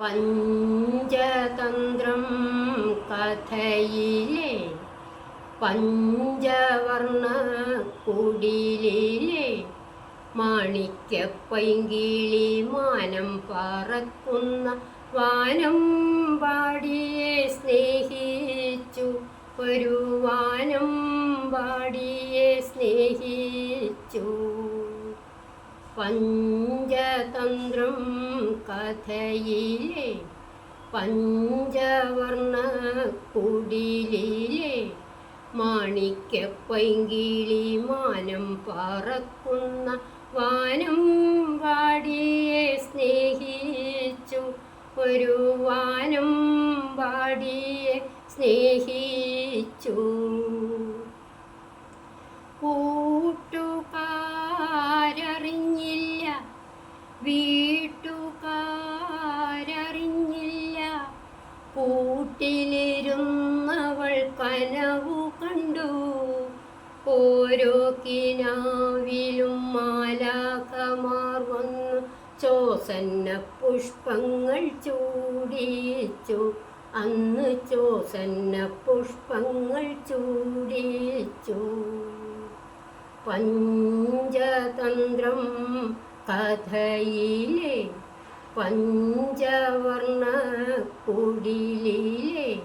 പഞ്ചതന്ത്രം കഥയിലെ പഞ്ചവർണ കുടിലിലെ മാണിക്യപ്പൈങ്കിളി മാനം പറക്കുന്ന വാനം പാടിയെ സ്നേഹിച്ചു. ഒരു വാനം പാടിയെ സ്നേഹിച്ചു. പഞ്ചതന്ത്രം കഥയിലെ പഞ്ചവർണ കുടിലിലെ മാണിക്കപ്പൈങ്കിളി മാനം പറക്കുന്ന വാനം വാടിയെ സ്നേഹിച്ചു. ഒരു വാനം വാടിയെ സ്നേഹിച്ചു. വീട്ടുകാരറിഞ്ഞില്ല. കൂട്ടിലിരുന്നവൾ കനവു കണ്ടു. ഓരോ കിനാവിലും മാലാഖമാർ വന്നു ചോസന്ന പുഷ്പങ്ങൾ ചൂടിച്ചു. അന്ന് ചോസന്ന പുഷ്പങ്ങൾ ചൂടിച്ചു. പഞ്ചതന്ത്രം കഥയിലെ പഞ്ചവർണ കുടിലിലെ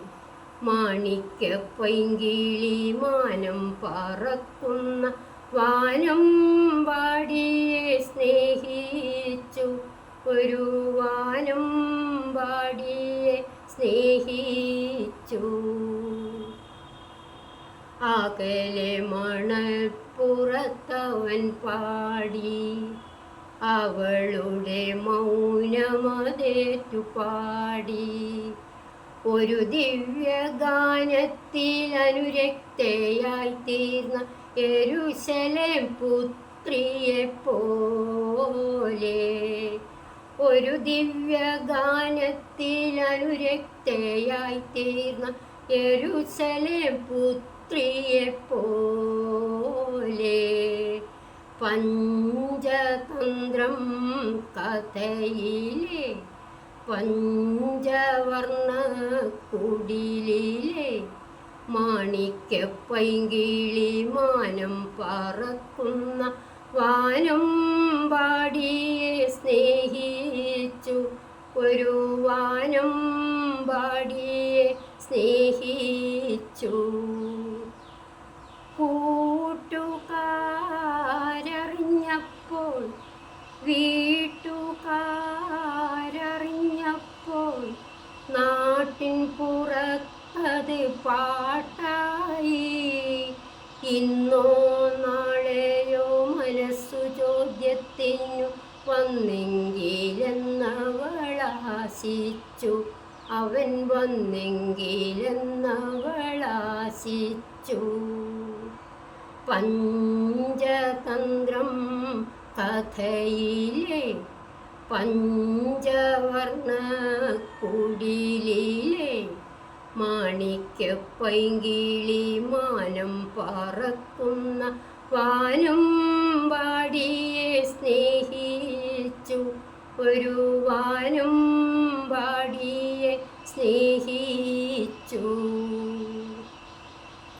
മാണിക്യപ്പൈങ്കിളി മാനം പറക്കുന്ന വാനം പാടിയെ സ്നേഹിച്ചു. ഒരു വാനം പാടിയെ സ്നേഹിച്ചു. അകലെ മണൽപ്പുറത്തവൻ പാടി അവളുടെ മൗനമതേറ്റു പാടി ഒരു ദിവ്യഗാനത്തിൽ അനുരക്തയായി തീർന്ന എരുശലേം പുത്രിയെ പോലെ ഒരു ദിവ്യഗാനത്തിൽ അനുരക്തയായി തീർന്ന എരുശലേം പുത്രിയെ പോലെ പഞ്ചതന്ത്രം കഥയിലെ പഞ്ചവർണ കുടിലിലെ മാണിക്കപ്പൈങ്കിളി മാനം പറക്കുന്ന വാനം പാടിയെ സ്നേഹിച്ചു. ഒരു വാനം പാടിയെ സ്നേഹിച്ചു. പാട്ടായി. ഇന്നോ നാളെയോ മനസ്സു ചോദ്യത്തിനു വന്നെങ്കിലെന്നവളാശിച്ചു. അവൻ വന്നെങ്കിലെന്നവളാശിച്ചു. പഞ്ചതന്ത്രം കഥയിലെ പഞ്ചവർണ കുടിലിലെ മാണിക്യപ്പൈങ്കിളി മാനം പറക്കുന്ന വാനം പാടിയെ സ്നേഹിച്ചു. ഒരു വാനം പാടിയെ സ്നേഹിച്ചു.